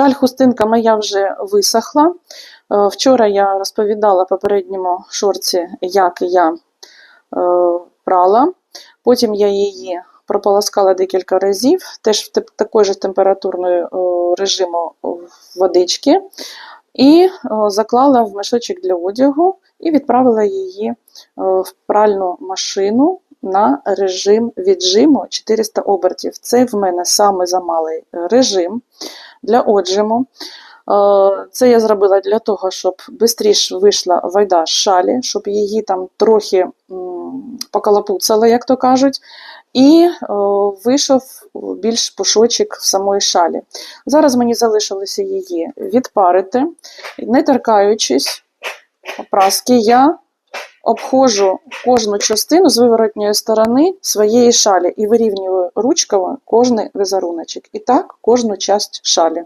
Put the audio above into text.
Шаль хустинка моя вже висохла. Е, Вчора я розповідала попередньому шорці, як я е, прала. Потім я її прополоскала декілька разів, теж в такої ж температурної е, режиму водички, і заклала в мішочок для одягу і відправила її в пральну машину на режим віджиму 400 обертів. Це в мене саме замалий режим для отжиму. Е, Це я зробила для того, щоб швидше вийшла вайда з шалі, щоб її там трохи покалапуцала, як то кажуть, і е, вийшов більш пушочок в самої шалі. Зараз мені залишилося її відпарити, не торкаючись праски, я обходжу кожну частину з виворотньої сторони своєї шалі і вирівнюю ручками кожний візеруночок. І так кожну часть шалі.